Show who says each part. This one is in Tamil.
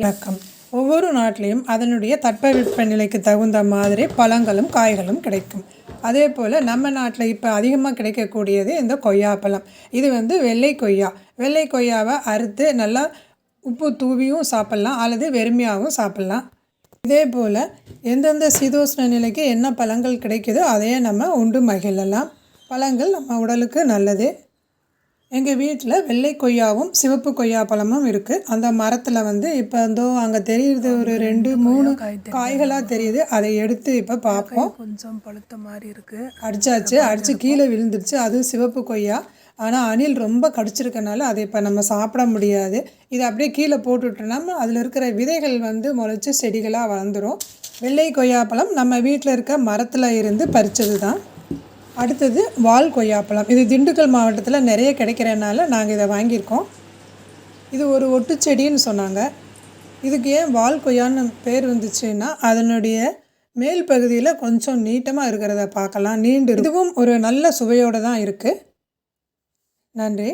Speaker 1: வணக்கம் ஒவ்வொரு நாட்டிலையும் அதனுடைய தட்பவெட்ப நிலைக்கு தகுந்த மாதிரி பழங்களும் காய்களும் கிடைக்கும். அதே போல் நம்ம நாட்டில் இப்போ அதிகமாக கிடைக்கக்கூடியது இந்த கொய்யாப்பழம் இது வந்து வெள்ளை கொய்யா. வெள்ளை கொய்யாவை அறுத்து நல்லா உப்பு தூவியும் சாப்பிட்லாம் அல்லது வெறுமையாகவும் சாப்பிட்லாம். இதே போல் எந்தெந்த சீதோஷ்ண நிலைக்கு என்ன பழங்கள் கிடைக்குதோ அதையே நம்ம உண்டு மகிழலாம். பழங்கள் நம்ம உடலுக்கு நல்லது. எங்கள் வீட்டில் வெள்ளை கொய்யாவும் சிவப்பு கொய்யா பழமும் இருக்குது அந்த மரத்தில் வந்து இப்போ வந்து அங்கே தெரியுது ஒரு ரெண்டு மூணு காய்களாக தெரியுது. அதை எடுத்து இப்போ பார்ப்போம்
Speaker 2: கொஞ்சம் பழுத்த மாதிரி இருக்கு.
Speaker 1: அடிச்சாச்சு அடித்து கீழே விழுந்துருச்சு. அதுவும் சிவப்பு கொய்யா. ஆனால் அணில் ரொம்ப கடிச்சிருக்கனால அதை இப்போ நம்ம சாப்பிட முடியாது. இதை அப்படியே கீழே போட்டுவிட்டோம்னா அதில் இருக்கிற விதைகள் வந்து முளைச்சி செடிகளாக வளர்ந்துரும். வெள்ளை கொய்யாப்பழம் நம்ம வீட்டில் இருக்க மரத்தில் இருந்து பறித்தது தான் அடுத்தது வால் கொய்யாப்பழம். இது திண்டுக்கல் மாவட்டத்தில் நிறைய கிடைக்கிறனால நாங்கள் இதை வாங்கியிருக்கோம். இது ஒரு ஒட்டு செடின்னு சொன்னாங்க. இதுக்கு ஏன் வால் கொய்யான்னு பேர் வந்துச்சுன்னா அதனுடைய மேல் பகுதியில் கொஞ்சம் நீட்டமாக இருக்கிறத பார்க்கலாம். நீண்டு இதுவும் ஒரு நல்ல சுவையோடு தான் இருக்குது நன்றி.